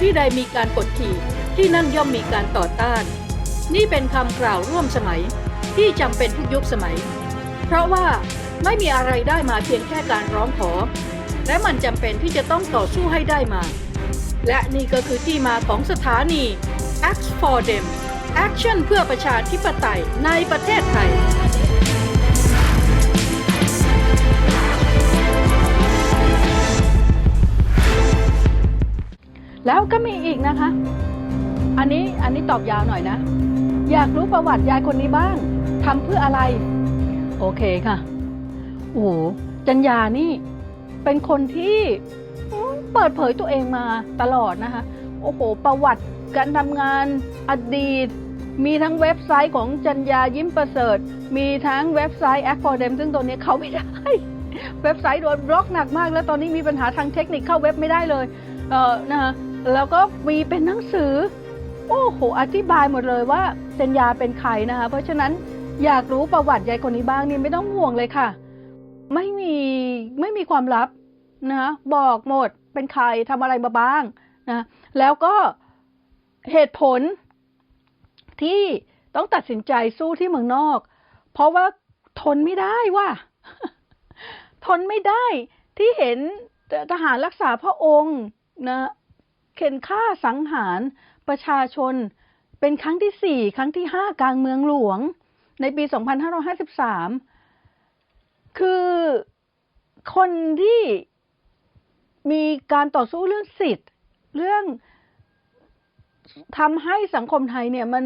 ที่ใดมีการกดขี่ที่นั่นย่อมมีการต่อต้าน นี่เป็นคำกล่าวร่วมสมัยที่จำเป็นทุกยุคสมัย เพราะว่าไม่มีอะไรได้มาเพียงแค่การร้องขอ และมันจำเป็นที่จะต้องต่อสู้ให้ได้มา และนี่ก็คือที่มาของสถานี Act for Them Action เพื่อประชาธิปไตยในประเทศไทย แล้วก็มีอีกนะคะ อันนี้อันนี้ตอบยาวหน่อยนะ อยากรู้ประวัติยายคนนี้บ้างทำเพื่ออะไร โอเคค่ะ โอ้โหจัญญานี่ เป็นคนที่เปิดเผยตัวเองมาตลอดนะคะ โอ้โห ประวัติการทำงานอดีต มีทั้งเว็บไซต์ของจัญญายิ้มประเสริฐ มีทั้งเว็บไซต์ Act for Them ซึ่งตัวนี้เขาไม่ได้ เว็บไซต์โดนบล็อกหนักมาก แล้วตอนนี้มีปัญหาทางเทคนิคเข้าเว็บไม่ได้เลย เออนะคะ แล้วก็มีเป็นหนังสือ โอ้โห อธิบายหมดเลยว่าจัญญาเป็นใครนะคะ เพราะฉะนั้นอยากรู้ประวัติยายคนนี้บ้างนี่ไม่ต้องห่วงเลยค่ะ ไม่มีไม่มีความลับนะบอกหมดเป็นใครทำอะไรมาบ้างนะแล้วก็เหตุผลที่ต้องตัดสินใจสู้ที่เมืองนอก เพราะว่าทนไม่ได้ว่าทนไม่ได้ที่เห็นทหารรักษาพระองค์นะ เข็นฆ่าสังหารประชาชน เป็นครั้งที่สี่ครั้งที่ห้ากลางเมืองหลวง ในปี 2553 คือคนที่มีการต่อสู้เรื่องสิทธิ์ เรื่องทำให้สังคมไทยเนี่ยมัน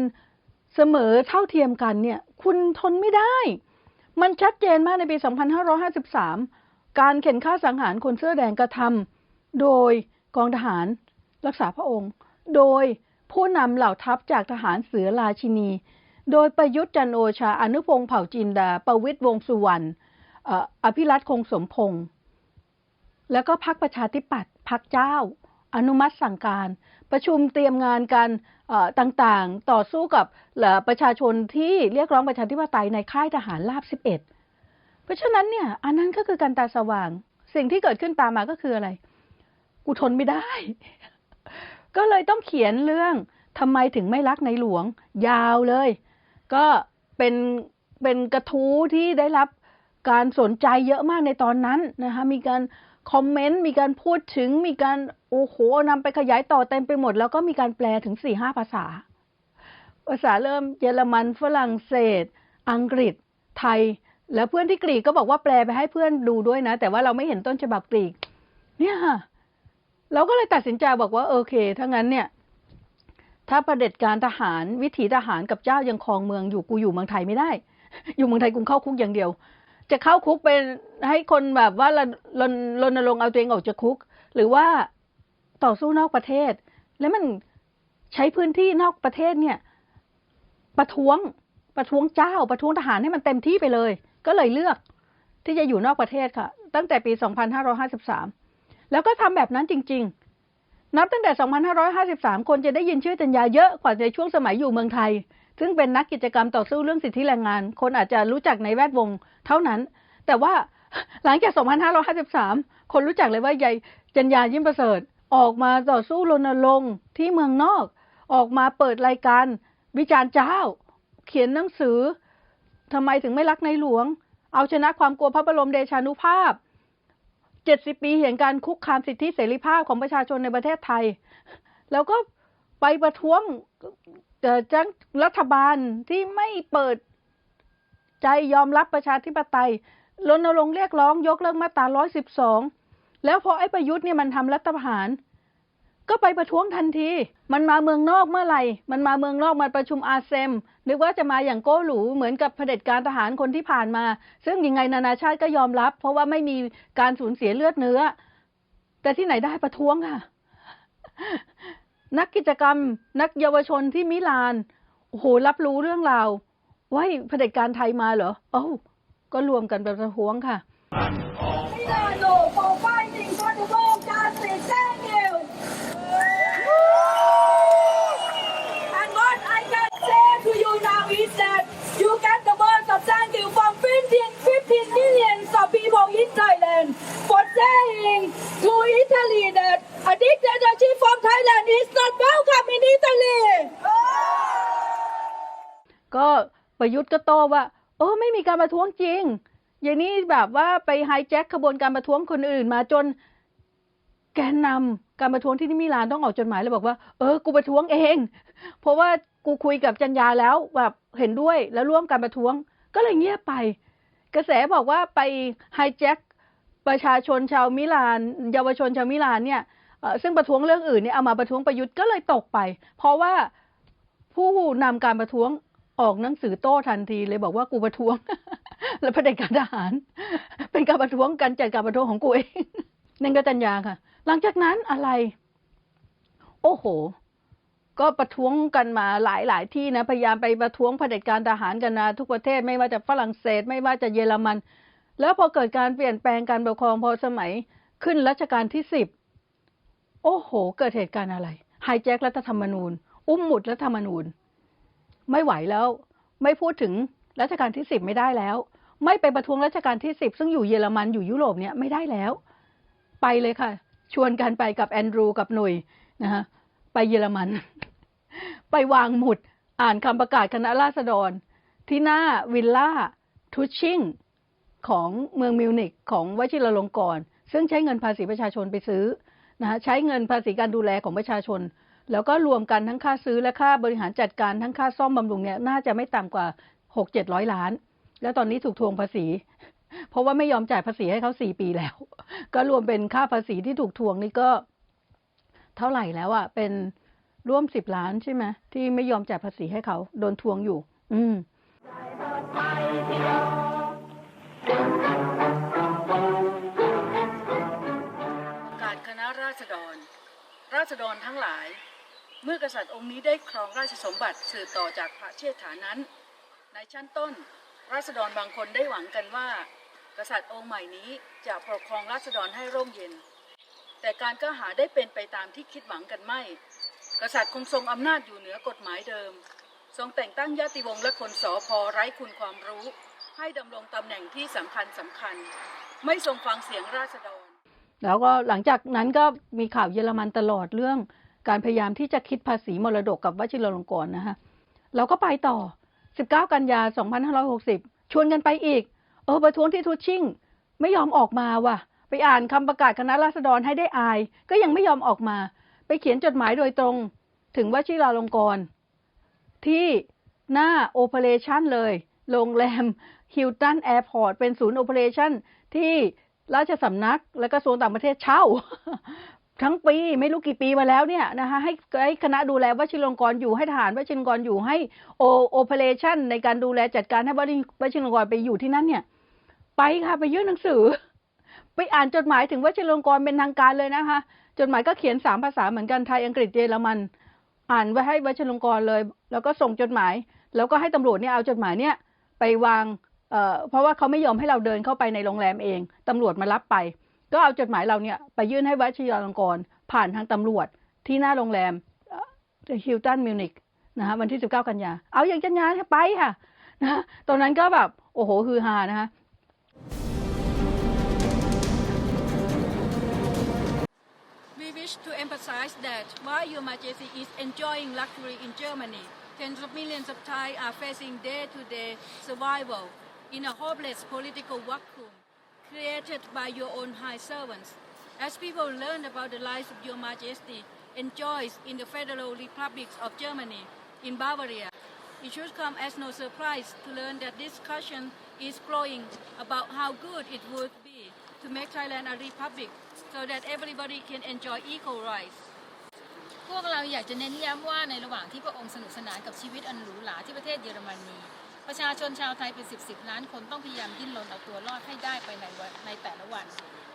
เสมอเท่าเทียมกันเนี่ย คุณทนไม่ได้ มันชัดเจนมากในปี 2553 การเข็นฆ่าสังหารคนเสื้อแดงกระทำโดยกองทหาร รักษาพระองค์ โดยผู้นำเหล่าทัพจากทหารเสือราชินี โดยประยุทธ์จันโอชา อนุพงษ์เผ่าจินดา ประวิตรวงสุวรรณอภิรัตคงสมพงษ์แล้วก็พักประชาธิปัตย์พักเจ้า อนุมัติสั่งการ ประชุมเตรียมงานกันต่างๆ ต่อสู้กับเอ่อประชาชนที่เรียกร้องประชาธิปไตยในค่ายทหารราบ 11 เพราะฉะนั้นเนี่ยอันนั้นก็คือการตาสว่าง สิ่งที่เกิดขึ้นตามมาก็คืออะไร กูทนไม่ได้ ก็เลยต้องเขียนเรื่องทำไมถึงไม่รักในหลวง ยาวเลย ก็เป็นเป็นกระทู้ที่ได้รับการสนใจเยอะมากในตอนนั้นนะคะมีการคอมเมนต์มีการพูดถึงมีการโอ้โหนำไปขยายต่อเต็มไปหมด แล้วก็มีการแปลถึงสี่ห้าภาษา ภาษาเริ่มเยอรมันฝรั่งเศส อังกฤษ ไทย แล้วเพื่อนที่กรีกก็บอกว่าแปลไปให้เพื่อนดูด้วยนะ แต่ว่าเราไม่เห็นต้นฉบับกรีก เนี่ยค่ะ เราก็เลยตัดสินใจบอกว่าโอเคถ้างั้นเนี่ย ถ้าประเผด็จการทหารวิถีทหารกับเจ้ายังครองเมืองอยู่กูอยู่เมืองไทยไม่ได้ อยู่เมืองไทยกูเข้าคุกอย่างเดียว จะเข้าคุกเป็นให้คนแบบว่ารณรณรงค์เอาตัวเองออกจากคุก หรือว่าต่อสู้นอกประเทศ แล้วมันใช้พื้นที่นอกประเทศเนี่ย ประท้วงประท้วงเจ้า ประท้วงทหารให้มันเต็มที่ไปเลย ก็เลยเลือกที่จะอยู่นอกประเทศค่ะ ตั้งแต่ปี 2553 แล้วก็ทำแบบนั้นจริง ๆ นับตั้งแต่ 2553 คนจะได้ยินชื่อจัญญาเยอะกว่าในช่วงสมัยอยู่เมืองไทย ซึ่งเป็นนักกิจกรรมต่อสู้เรื่องสิทธิแรงงาน คนอาจจะรู้จักในแวดวงเท่านั้น แต่ว่าหลังจาก 2553 คนรู้จักเลยว่ายายจัญญายิ้มประเสริฐ ออกมาต่อสู้รณรงค์ที่เมืองนอก ออกมาเปิดรายการวิจารณ์เจ้า เขียนหนังสือทำไมถึงไม่รักในหลวง เอาชนะความกลัวพระบรมเดชานุภาพ 70 ปีแห่งการคุกคามสิทธิเสรีภาพของประชาชนในประเทศไทย แล้วก็ไปประท้วงจังรัฐบาลที่ไม่เปิดใจยอมรับประชาธิปไตยรณรงค์เรียกร้องยกเลิกมาตรา 112 แล้วพอไอ้ประยุทธ์เนี่ยมันทำรัฐประหาร ก็ไปประท้วงทันที มันมาเมืองนอกเมื่อไหร่ มันมาเมืองนอกมาประชุมอาเซม นึกว่าจะมาอย่างโก้หรูเหมือนกับเผด็จการทหารคนที่ผ่านมา ซึ่งยังไงนานาชาติก็ยอมรับ เพราะว่าไม่มีการสูญเสียเลือดเนื้อ แต่ที่ไหนได้ประท้วงค่ะ นักกิจกรรม นักเยาวชนที่มิลานโอ้โหรับรู้เรื่องราวว่าเผด็จการไทยมาเหรอเอ้าก็รวมกันเป็นประท้วงค่ะ Milano for fighting for the world justice. Thank you. And what I can say to you now is that you get the words of thank you from 15, 15 millions of people in Thailand for saying to Italy that a dictatorship from Thailand is ประยุทธ์ก็โต้ว่าโอ้ไม่มีการประท้วงจริง อย่างนี้แบบว่าไปไฮแจ็คขบวนการประท้วงคนอื่นมาจนแกนนำการประท้วงที่มิลานต้องออกจดหมายแล้วบอกว่าเออกูประท้วงเอง เพราะว่ากูคุยกับจันยาแล้วแบบเห็นด้วยแล้วร่วมการประท้วง ก็เลยเงียบไป กระแสบอกว่าไปไฮแจ็คประชาชนชาวมิลาน เยาวชนชาวมิลานเนี่ยซึ่งประท้วงเรื่องอื่นเนี่ยเอามาประท้วงประยุทธ์ก็เลยตกไป เพราะว่าผู้นำการประท้วง ออกหนังสือโต้ทันทีเลยบอกว่ากูประท้วง แล้วประเด็นการทหาร เป็นการประท้วงการจัดการประท้วงของกูเองนั่นก็จัญญาค่ะ หลังจากนั้นอะไร โอ้โห ก็ประท้วงกันมาหลายหลายที่นะ พยายามไปประท้วงเผด็จการทหารกันนะทุกประเทศไม่ว่าจะฝรั่งเศส ไม่ว่าจะเยอรมัน แล้วพอเกิดการเปลี่ยนแปลงการปกครองพอสมัยขึ้นรัชกาลที่สิบโอ้โห เกิดเหตุการณ์อะไรไฮแจ็ครัฐธรรมนูญ อุ้มหมุดรัฐธรรมนูญ ไม่ไหวแล้ว ไม่พูดถึงรัชกาลที่สิบไม่ได้แล้ว ไม่ไปประท้วงรัชกาลที่สิบซึ่งอยู่เยอรมันอยู่ยุโรปเนี่ยไม่ได้แล้ว ไปเลยค่ะ ชวนกันไปกับแอนดรูกับหนุ่ยนะฮะไปเยอรมัน ไปวางหมุดอ่านคำประกาศคณะราษฎร ที่หน้าวิลล่าทูชิงของเมืองมิวนิกของวชิรลงกรณ์ซึ่งใช้เงินภาษีประชาชนไปซื้อนะฮะใช้เงินภาษีการดูแลของประชาชน แล้วก็รวมกันทั้งค่าซื้อและค่าบริหารจัดการทั้งค่าซ่อมบำรุงเนี่ยน่าจะไม่ต่ำกว่าหกเจ็ดร้อยล้าน แล้วตอนนี้ถูกทวงภาษี เพราะว่าไม่ยอมจ่ายภาษีให้เขาสี่ปีแล้ว ก็รวมเป็นค่าภาษีที่ถูกทวงนี่ก็เท่าไหร่แล้วอะ่ะเป็นร่วมสิบล้านใช่ไหมที่ไม่ยอมจ่ายภาษีให้เขาโดนทวงอยู่ อืมการคณะราษฎร ราษฎรทั้งหลาย เมื่อกษัตริย์องค์นี้ได้ครองราชสมบัติสืบต่อจากพระเชษฐานั้น ในชั้นต้น ราษฎรบางคนได้หวังกันว่า กษัตริย์องค์ใหม่นี้จะปกครองราษฎรให้ร่มเย็น แต่การก็หาได้เป็นไปตามที่คิดหวังกันไม่ กษัตริย์คงทรงอำนาจอยู่เหนือกฎหมายเดิม ทรงแต่งตั้งญาติวงศ์และคนสอพอไร้คุณความรู้ ให้ดำรงตำแหน่งที่สำคัญสำคัญ ไม่ทรงฟังเสียงราษฎร แล้วก็หลังจากนั้นก็มีข่าวเยอรมันตลอดเรื่อง การพยายามที่จะคิดภาษีมรดกกับวชิรลงกรณ์นะฮะเราก็ไปต่อ 19 กันยา 2560 ชวนกันไปอีก เออประท้วงที่ทูชิ่ง ไม่ยอมออกมาว่ะ ไปอ่านคำประกาศคณะราษฎรให้ได้อาย ก็ยังไม่ยอมออกมา ไปเขียนจดหมายโดยตรง ถึงวชิราลงกรณ์ที่หน้าโอเปอเรชันเลย โรงแรมฮิลตันแอร์พอร์ตเป็นศูนย์โอเปอเรชันที่ราชสำนักและกระทรวงต่างประเทศเช่า ทั้งปีไม่รู้กี่ปีมาแล้วเนี่ยนะคะให้ให้คณะดูแลวชิรลงกรอยู่ให้ทหารวชิรลงกรอยู่ให้โอโอเปอเรชั่นในการดูแลจัดการให้วชิรลงกรไปอยู่ที่นั่นเนี่ย ไปค่ะไปยื่นหนังสือ ไปอ่านจดหมายถึงวชิรลงกรเป็นทางการเลยนะคะ จดหมายก็เขียนสามภาษาเหมือนกันไทยอังกฤษเยอรมัน อ่านไว้ให้วชิรลงกรเลย แล้วก็ส่งจดหมาย แล้วก็ให้ตำรวจเนี่ยเอาจดหมายเนี่ยไปวางเอ่อเพราะว่าเขาไม่ยอมให้เราเดินเข้าไปในโรงแรมเองตำรวจมารับไป ก็เอาจดหมายเราเนี่ยไปยื่นให้วชิรลงกรณ์ผ่านทางตำรวจที่หน้าโรงแรมฮิลตันมิวนิกนะคะวันที่ 19 กันยา เอาอย่างจันยาไปค่ะนะตอนนั้นก็แบบ โอ้โหฮือฮานะคะ We wish to emphasize that while Your Majesty is enjoying luxury in Germany, tens of millions of Thai are facing day-to-day survival in a hopeless political vacuum created by your own high servants. As people learn about the lives of Your Majesty enjoys in the Federal Republics of Germany, in Bavaria, it should come as no surprise to learn that discussion is growing about how good it would be to make Thailand a republic so that everybody can enjoy equal rights. พวกเราอยากจะเน้นย้ำว่าในระหว่างที่พระองค์สนุกสนานกับชีวิตอันหรูหราที่ประเทศเยอรมนี ประชาชนชาวไทยเป็นสิบสิบล้านคนต้องพยายามดิ้นรนเอาตัวรอดให้ได้ไปในวันในแต่ละวัน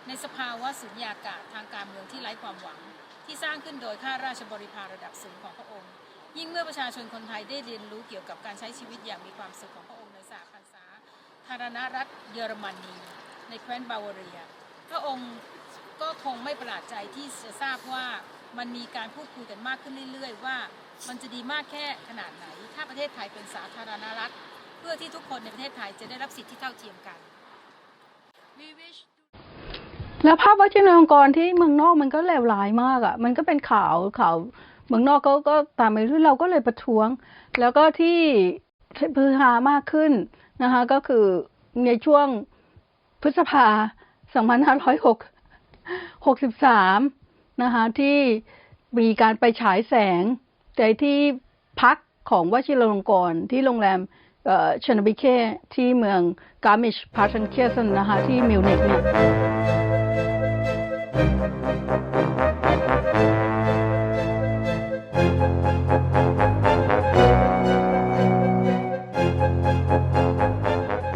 ในสภาวะสุญญากาศทางการเมืองที่ไร้ความหวัง ที่สร้างขึ้นโดยข้าราชบริพารระดับสูงของพระองค์ ยิ่งเมื่อประชาชนคนไทยได้เรียนรู้เกี่ยวกับการใช้ชีวิตอย่างมีความสุขของพระองค์ในสหพันษาธารณรัฐเยอรมนี ในแคว้นบาวาเรีย พระองค์ก็คงไม่ประหลาดใจที่จะทราบว่ามันมีการพูดคุยกันมากขึ้นเรื่อย ๆ ว่ามันจะดีมากแค่ขนาดไหน ถ้าประเทศไทยเป็นสาธารณรัฐ เพื่อที่ทุกคนในประเทศไทยจะได้รับสิทธิที่เท่าเทียมกัน We wish แล้วภาพวชิรลงกรณ์ที่เมืองนอกมันก็เลวร้ายมากอะ่ะ มันก็เป็นข่าวข่าวเมืองนอกก็ก็ตามไปเรื่อยเราก็เลยประท้วง แล้วก็ที่พือฮามากขึ้นนะคะ ก็คือในช่วงพฤษภา 2563 นะคะ ที่มีการไปฉายแสงในที่พักของวชิรลงกรณ์ที่โรงแรม ชนบิเคที่เมืองกามิชพาชันเคสันนะคะที่มิวนิกเนี่ย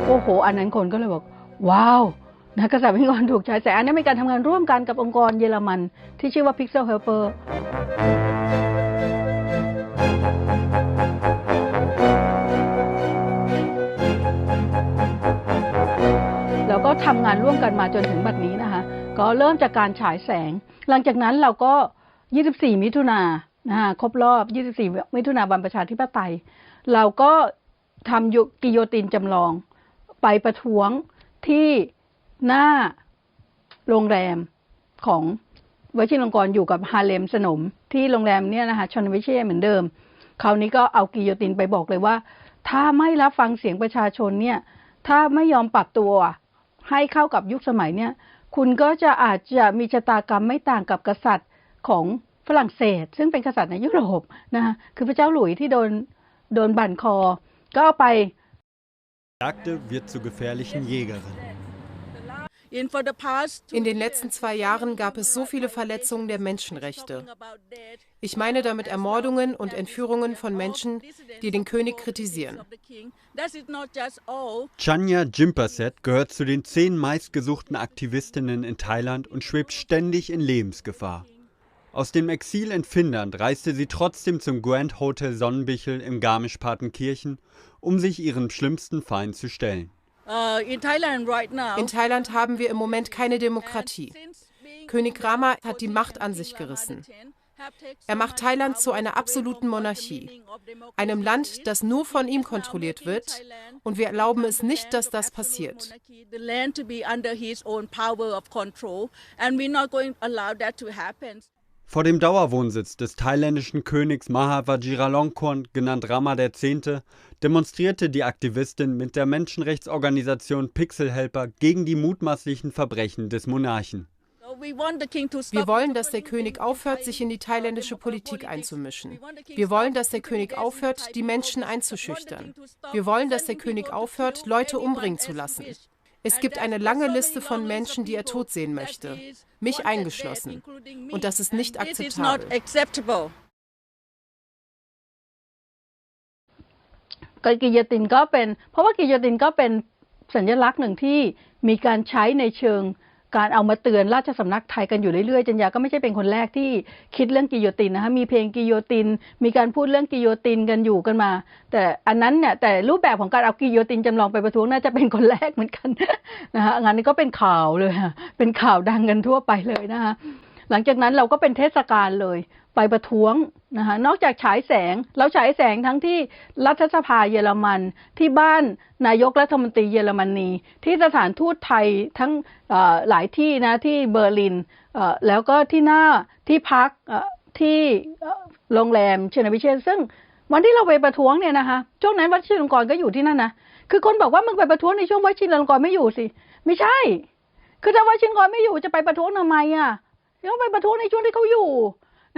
โอ้โห อันนั้นคนก็เลยบอก ว้าวนะกษัตริย์พิกรถูกใช้แต่อันนี้เป็นการทำงานร่วมกันกับองค์กรเยอรมันที่ชื่อว่า Pixel Helper ทำงานร่วมกันมาจนถึงบัดนี้นะคะ ก็เริ่มจากการฉายแสง หลังจากนั้นเราก็ 24 มิถุนานะคะครบรอบ 24 มิถุนาวันประชาธิปไตย เราก็ทำยุกิโยตินจำลอง ไปประท้วงที่หน้าโรงแรมของวชิรลงกรอยู่กับฮาเลมสนม ที่โรงแรมเนี่ยนะคะชนวิเชียเหมือนเดิมคราวนี้ก็เอากิโยตินไปบอกเลยว่า ถ้าไม่รับฟังเสียงประชาชนเนี่ย ถ้าไม่ยอมปรับตัว ให้เข้ากับยุคสมัยเนี่ย คุณก็จะอาจจะมีชะตากรรมไม่ต่างกับกษัตริย์ของฝรั่งเศส ซึ่งเป็นกษัตริย์ในยุโรปนะคะคือพระเจ้าหลุยที่โดนโดนบั่นคอ ก็เอาไป Jagde wird zur gefährlichen Jägerin. In, den letzten zwei Jahren gab es so viele Verletzungen der Menschenrechte. Ich meine damit Ermordungen und Entführungen von Menschen, die den König kritisieren. Chanya Jimperset gehört zu den zehn meistgesuchten Aktivistinnen in Thailand und schwebt ständig in Lebensgefahr. Aus dem Exil in Finnland reiste sie trotzdem zum Grand Hotel Sonnenbichel im Garmisch-Partenkirchen, um sich ihren schlimmsten Feind zu stellen. Uh, in Thailand. In haben wir im Moment keine Demokratie. König Rama hat die Macht an sich gerissen. Er macht Thailand zu einer absoluten Monarchie, einem Land, das nur von ihm kontrolliert wird, und wir erlauben es nicht, dass das passiert. Vor dem Dauerwohnsitz des thailändischen Königs Maha Vajiralongkorn, genannt Rama X., demonstrierte die Aktivistin mit der Menschenrechtsorganisation Pixel Helper gegen die mutmaßlichen Verbrechen des Monarchen. Wir wollen, dass der König aufhört, sich in die thailändische Politik einzumischen. Wir wollen, dass der König aufhört, die Menschen einzuschüchtern. Wir wollen, dass der König aufhört, Leute umbringen zu lassen. Es gibt eine lange Liste von Menschen, die er tot sehen möchte, mich eingeschlossen. Und das ist nicht akzeptabel. การเอามาเตือนราชสำนักไทยกันอยู่เรื่อยๆจันยาก็ไม่ใช่เป็นคนแรกที่คิดเรื่องกิโยตินนะคะมีเพลงกิโยติน มีการพูดเรื่องกิโยตินกันอยู่กันมา แต่อันนั้นเนี่ยแต่รูปแบบของการเอากิโยตินจำลองไปประท้วงน่าจะเป็นคนแรกเหมือนกันนะคะงานนี้ก็เป็นข่าวเลยเป็นข่าวดังกันทั่วไปเลยนะคะหลังจากนั้นเราก็เป็นเทศกาลเลย ไปประท้วงนะคะนอกจากฉายแสงเราฉายแสงทั้งที่รัฐสภาเยอรมัน ที่บ้านนายกรัฐมนตรีเยอรมนี ที่สถานทูตไทยทั้งหลายที่นะที่เบอร์ลินแล้วก็ที่หน้าที่พักที่โรงแรมเชนวิเชนซึ่งวันที่เราไปประท้วงเนี่ยนะคะช่วงนั้นวัชิรลงกรก็อยู่ที่นั่นนะคือคนบอกว่ามึงไปประท้วงในช่วงวัชิรลงกรไม่อยู่สิไม่ใช่ คือถ้าวัชิรลงกรไม่อยู่จะไปประท้วงทำไมอะต้องไปประท้วงในช่วงที่เขาอยู่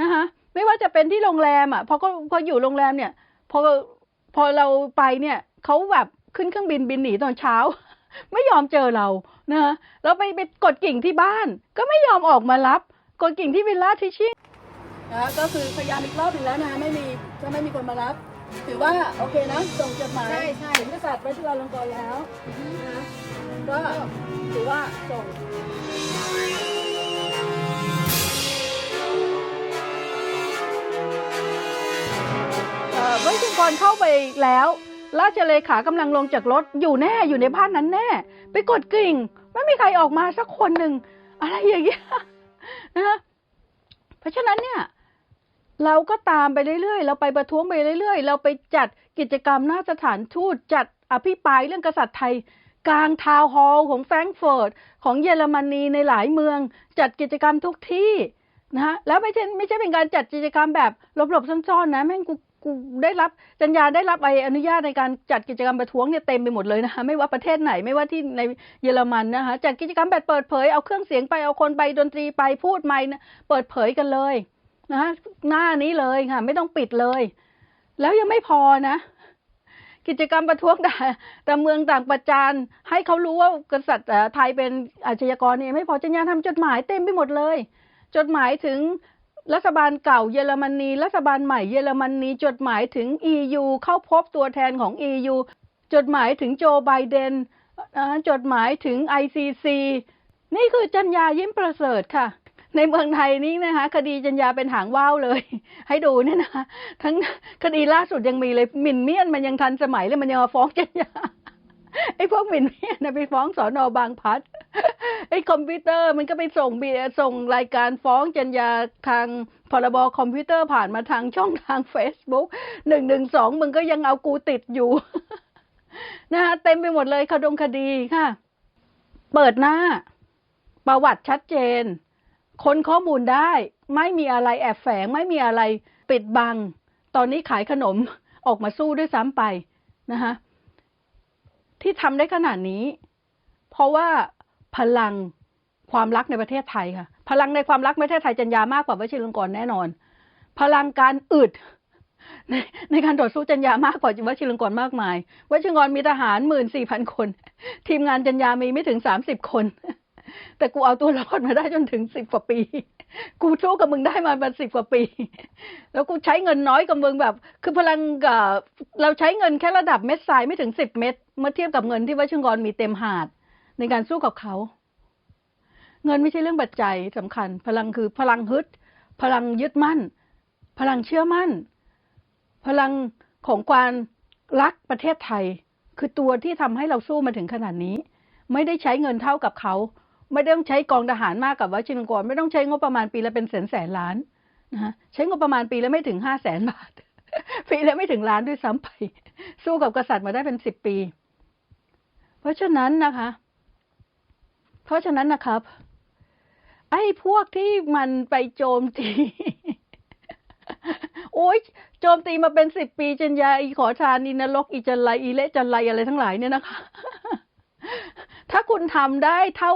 นะคะไม่ว่าจะเป็นที่โรงแรมอะพอก็พออยู่โรงแรมเนี่ยพอพอเราไปเนี่ยเขาแบบขึ้นเครื่องบินบินหนีตอนเช้า ไม่ยอมเจอเรานะคะเราไปไปกดกิ่งที่บ้าน ก็ไม่ยอมออกมารับกดกิ่งที่วิลล่าทิชชิ่งนะก็คือพยายามอีกรอบหนึ่งแล้วนะคะไม่มีก็ไม่มีคนมารับ ถือว่าโอเคนะส่งจดหมายใช่ใช่ถึงกษัตริย์ไว้ที่เราลงกรแล้วนะก็ถือว่าส่ง เมื่อชิงกรเข้าไปแล้วราชเลขากำลังลงจากรถอยู่แน่อยู่ในบ้านนั้นแน่ ไปกดกริ่ง ไม่มีใครออกมาสักคนหนึ่ง อะไรอย่างเงี้ยนะฮะเพราะฉะนั้นเนี่ย เราก็ตามไปเรื่อยๆ เราไปประท้วงไปเรื่อยๆ เราไปจัดกิจกรรมหน้าสถานทูตจัดอภิปรายเรื่องกษัตริย์ไทย กลางทาวน์ฮอลล์ของแฟรงก์เฟิร์ตของเยอรมนีในหลายเมือง จัดกิจกรรมทุกที่นะฮะแล้วไม่ใช่ไม่ใช่เป็นการจัดกิจกรรมแบบหลบๆซ่อนๆนะแม่งกู กูได้รับจัญญาได้รับใบอนุญาตในการจัดกิจกรรมประท้วงเนี่ยเต็มไปหมดเลยนะคะไม่ว่าประเทศไหนไม่ว่าที่ในเยอรมันนะคะจัดกิจกรรมแบบเปิดเผยเอาเครื่องเสียงไปเอาคนไปดนตรีไปพูดไม่นะเปิดเผยกันเลยนะคะหน้านี้เลยค่ะ ไม่ต้องปิดเลย แล้วยังไม่พอนะกิจกรรมประท้วงด่าแต่เมืองต่างประจานให้เขารู้ว่ากษัตริย์ไทยเป็นอาชญากรเนี่ยไม่พอจัญญาทำจดหมายเต็มไปหมดเลย จดหมายถึง รัฐบาลเก่าเยอรมนี รัฐบาลใหม่เยอรมนี จดหมายถึง EU เข้าพบตัวแทนของ EU จดหมายถึงโจไบเดนจดหมายถึง ICC นี่คือจัญญายิ้มประเสริฐค่ะ ในเมืองไทยนี่นะคะคดีจัญญาเป็นหางว่าวเลย ให้ดูเนี่ยนะทั้งคดีล่าสุดยังมีเลยหมิ่นเมียนมันยังทันสมัยเลยมันยังมาฟ้องจัญญา ไอ้พวกหมิ่นเมียนะไปฟ้องสอนอบางพัดไอ้คอมพิวเตอร์มันก็ไปส่งเบียส่งรายการฟ้องจัญญาทางพรบคอมพิวเตอร์ผ่านมาทางช่องทาง Facebook หนึ่งหนึ่งสองมึงก็ยังเอากูติดอยู่นะคะเต็มไปหมดเลยคดงคดีค่ะ เปิดหน้า ประวัติชัดเจนค้นข้อมูลได้ ไม่มีอะไรแอบแฝง ไม่มีอะไรปิดบัง ตอนนี้ขายขนมออกมาสู้ด้วยซ้ำไปนะคะ ที่ทำได้ขนาดนี้ เพราะว่าพลังความรักในประเทศไทยค่ะ พลังในความรักในประเทศไทยจัญญามากกว่าวชิรลงกรแน่นอน พลังการอึดในในการต่อสู้จัญญามากกว่าวชิรลงกรมากมายวชิรลงกรมีทหารหมื่นสี่พันคน ทีมงานจัญญามีไม่ถึงสามสิบคน แต่กูเอาตัวรอดมาได้จนถึงสิบกว่าปี กูสู้กับมึงได้มาเป็นสิบกว่าปี แล้วกูใช้เงินน้อยกับมึงแบบ คือพลังเราใช้เงินแค่ระดับเม็ดทรายไม่ถึงสิบเม็ด เมื่อเทียบกับเงินที่วชิงกรมีเต็มหาดในการสู้กับเขา เงินไม่ใช่เรื่องปัจจัยสำคัญ พลังคือพลังฮึด พลังยึดมั่น พลังเชื่อมั่น พลังของความรักประเทศไทย คือตัวที่ทำให้เราสู้มาถึงขนาดนี้ ไม่ได้ใช้เงินเท่ากับเขา ไม่ได้ต้องใช้กองทหารมากกับวชิรกร ไม่ต้องใช้งบประมาณปีละเป็นแสนแสนล้านนะฮะใช้งบประมาณปีละไม่ถึงห้าแสนบาทปีละไม่ถึงล้านด้วยซ้ำไป สู้กับกษัตริย์มาได้เป็นสิบปี เพราะฉะนั้นนะคะ เพราะฉะนั้นนะครับ ไอ้พวกที่มันไปโจมตีโอ้ยโจมตีมาเป็นสิบปีจัญญาอีขอทานอีนรกอีจันไรอีเละจันไรอะไรทั้งหลายเนี่ยนะคะ ถ้าคุณทำได้เท่า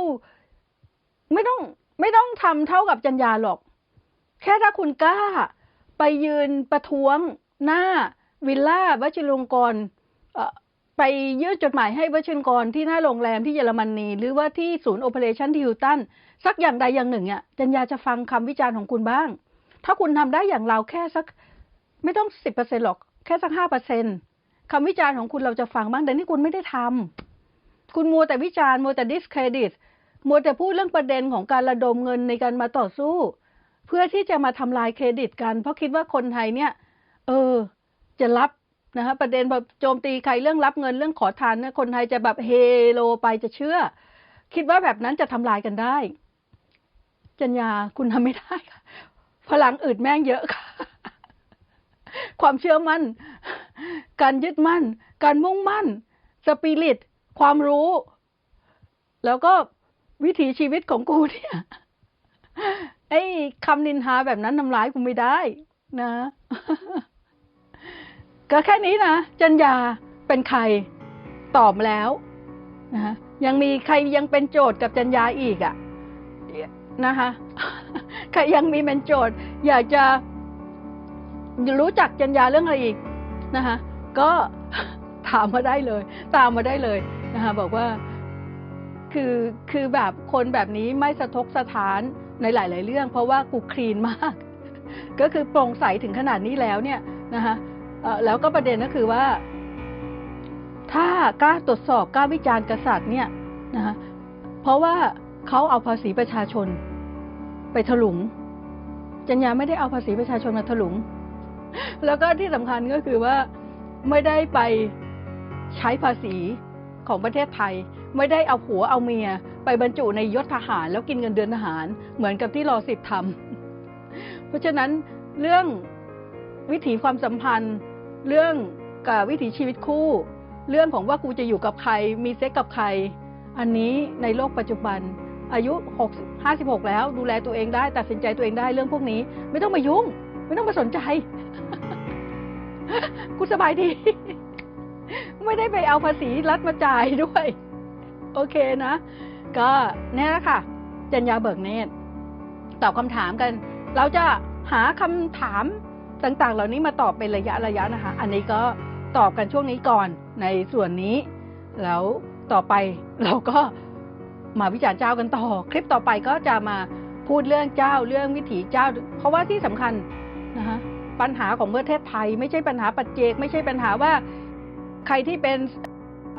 ไม่ต้อง ไม่ต้องทำเท่ากับจัญญาหรอก แค่ถ้าคุณกล้า ไปยืนประท้วงหน้าวิลล่าวชิรลงกร ไปยื่นจดหมายให้วชิรกรที่หน้าโรงแรมที่เยอรมนี หรือว่าที่ศูนย์โอเปอเรชั่นที่ฮิลตันสักอย่างใดอย่างหนึ่งอะจัญญาจะฟังคำวิจารณ์ของคุณบ้าง ถ้าคุณทำได้อย่างเราแค่สักไม่ต้องสิบเปอร์เซ็นหรอกแค่สักห้าเปอร์เซ็นคำวิจารณ์ของคุณเราจะฟังบ้างแต่นี่คุณไม่ได้ทำคุณมัวแต่วิจารณ์มัวแต่ดิสเครดิตมัวแต่พูดเรื่องประเด็นของการระดมเงินในการมาต่อสู้ เพื่อที่จะมาทำลายเครดิตกัน เพราะคิดว่าคนไทยเนี่ย เออ จะรับ นะคะประเด็นแบบโจมตีใครเรื่องรับเงินเรื่องขอทานเนี่ยคนไทยจะแบบเฮโลไปจะเชื่อ คิดว่าแบบนั้นจะทำลายกันได้ จัญญาคุณทำไม่ได้ค่ะพลังอึดแม่งเยอะค่ะ ความเชื่อมั่น การยึดมั่น การมุ่งมั่น สปิริต ความรู้ แล้วก็วิถีชีวิตของกูเนี่ย ไอ้คำนินทาแบบนั้นทำร้ายกูไม่ได้นะ ก็แค่นี้นะจัญญาเป็นใครตอบแล้วนะยังมีใครยังเป็นโจทย์กับจัญญาอีกอะ่ะนะคะใครยังมีเป็นโจทย์ อยากจะรู้จักจัญญาเรื่องอะไรอีกนะคะก็ถามมาได้เลย ตามมาได้เลยนะคะบอกว่าคือคือแบบคนแบบนี้ไม่สะทกสะท้านในหลาย ๆ เรื่อง เพราะว่ากูคลีนมาก ก็คือโปร่งใสถึงขนาดนี้แล้วเนี่ยนะคะ แล้วก็ประเด็นก็คือว่า ถ้ากล้าตรวจสอบกล้าวิจารณ์กษัตริย์เนี่ยนะคะเพราะว่าเขาเอาภาษีประชาชน ไปถลุง จัญญาไม่ได้เอาภาษีประชาชนมาถลุง แล้วก็ที่สำคัญก็คือว่าไม่ได้ไปใช้ภาษีของประเทศไทย ไม่ได้เอาผัวเอาเมีย ไปบรรจุในยศทหาร แล้วกินเงินเดือนทหาร เหมือนกับที่รอสิบทำเพราะฉะนั้นเรื่องวิถีความสัมพันธ์ เรื่องกับวิถีชีวิตคู่ เรื่องของว่ากูจะอยู่กับใคร มีเซ็กกับใคร อันนี้ในโลกปัจจุบัน อายุ6 56 แล้ว ดูแลตัวเองได้ตัดสินใจตัวเองได้เรื่องพวกนี้ ไม่ต้องมายุ่ง ไม่ต้องมาสนใจ กูสบายดี ไม่ได้ไปเอาภาษีรัฐมาจ่ายด้วย โอเคนะ ก็เนี่ยละค่ะ จัญญาเบิกเนตรตอบคำถามกัน เราจะหาคำถาม ต่างๆ เหล่านี้มาตอบเป็นระยะระยะนะคะ อันนี้ก็ตอบกันช่วงนี้ก่อนในส่วนนี้ แล้วต่อไปเราก็มาวิจารณ์เจ้ากันต่อ คลิปต่อไปก็จะมาพูดเรื่องเจ้าเรื่องวิถีเจ้า เพราะว่าที่สำคัญนะคะปัญหาของประเทศไทย ไม่ใช่ปัญหาปัจเจก ไม่ใช่ปัญหาว่าใครที่เป็น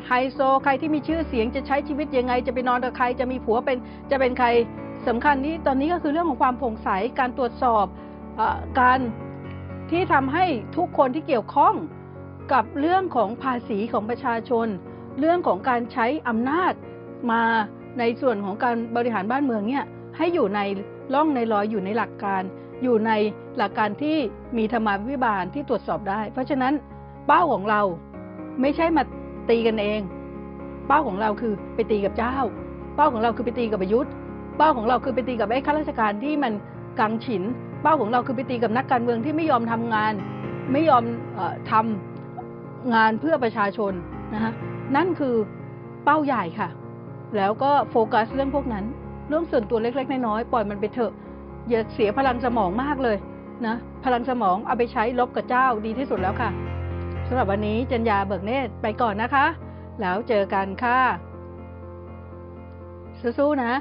ไฮโซ ใครที่มีชื่อเสียงจะใช้ชีวิตยังไง จะไปนอนกับใครจะมีผัวเป็นจะเป็นใครสำคัญนี้ตอนนี้ก็คือเรื่องของความโปร่งใสการตรวจสอบอการ ที่ทำให้ทุกคนที่เกี่ยวข้องกับเรื่องของภาษีของประชาชน เรื่องของการใช้อำนาจมาในส่วนของการบริหารบ้านเมืองเนี่ยให้อยู่ในร่องในรอยอยู่ในหลักการ อยู่ในหลักการที่มีธรรมาภิบาลที่ตรวจสอบได้ เพราะฉะนั้นเป้าของเราไม่ใช่มาตีกันเอง เป้าของเราคือไปตีกับเจ้า เป้าของเราคือไปตีกับประยุทธ์ เป้าของเราคือไปตีกับไอ้ข้าราชการที่มันกังฉิน เป้าของเราคือไปตีกับนักการเมืองที่ไม่ยอมทำงาน ไม่ยอมออทำงานเพื่อประชาชนนะฮะนั่นคือเป้าใหญ่ค่ะ แล้วก็โฟกัสเรื่องพวกนั้น เรื่องส่วนตัวเล็กๆน้อยๆปล่อยมันไปเถอะ อย่าเสียพลังสมองมากเลยนะพลังสมองเอาไปใช้ลบกับเจ้าดีที่สุดแล้วค่ะสำหรับวันนี้จัญญาเบิกเนตรไปก่อนนะคะ แล้วเจอกันค่ะสู้ๆนะ